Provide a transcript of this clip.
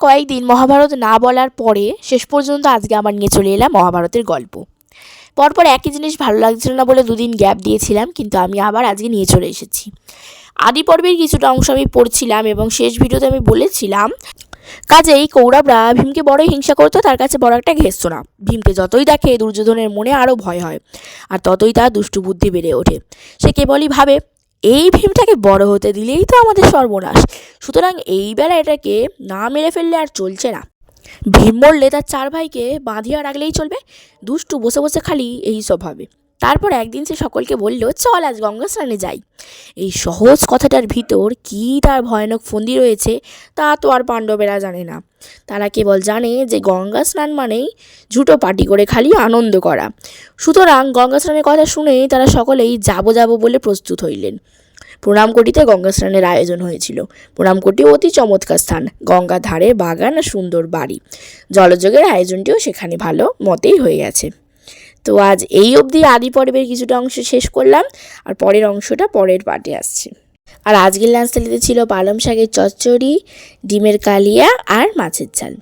কয়েকদিন মহাভারত না বলার পরে শেষ পর্যন্ত আজকে আবার নিয়ে চলে এলাম মহাভারতের গল্প। পরপর একই জিনিস ভালো লাগছিল না বলে দুদিন গ্যাপ দিয়েছিলাম, কিন্তু আমি আবার আজকে নিয়ে চলে এসেছি। আদি পর্বের কিছুটা অংশ আমি পড়ছিলাম এবং শেষ ভিডিওতে আমি বলেছিলাম, কাজেই কৌরবরা ভীমকে বড়ই হিংসা করতো, তার কাছে বড় একটা ঘেসতো না। ভীমকে যতই দেখে দুর্যোধনের মনে আরও ভয় হয়, আর ততই তার দুষ্টু বুদ্ধি বেড়ে ওঠে। সে কেবলই ভাবে এই ভীমটাকে বড় হতে দিলেই তো আমাদের সর্বনাশ। সুতরাং এই বেলা এটাকে না মেরে ফেললে আর চলছে না। ভীম মরলে তার চার ভাইকে বাঁধিয়া রাখলেই চলবে। দুষ্টু বসে বসে খালি এই সব ভাবে তারপর একদিন সে সকলকে বলল, চল আজ গঙ্গা স্নানে যাই। এই সহজ কথাটার ভিতর কী তার ভয়ানক ফন্দি রয়েছে, তা তো আর পাণ্ডবেরা জানে না। তারা কেবল জানে যে গঙ্গা স্নান মানেই ঝুটো পাটি করে খালি আনন্দ করা। সুতরাং গঙ্গা স্নানের কথা শুনেই তারা সকলেই যাব যাব বলে প্রস্তুত হইলেন। প্রণামকটিতে গঙ্গা স্নানের আয়োজন হয়েছিল। প্রণামকটি অতি চমৎকার স্থান গঙ্গার ধারে বাগান আর সুন্দর বাড়ি। জলযোগের আয়োজনটিও সেখানে ভালো মতেই হয়ে গেছে। তো আজ এই অবধি আদি পর্বের কিছুটা অংশ শেষ করলাম, আর পরের অংশটা পরের পার্টে আসছে। আর আজকের লাঞ্চ থালিতে ছিল পালং শাকের চচ্চড়ি, ডিমের কালিয়া আর মাছের ঝাল।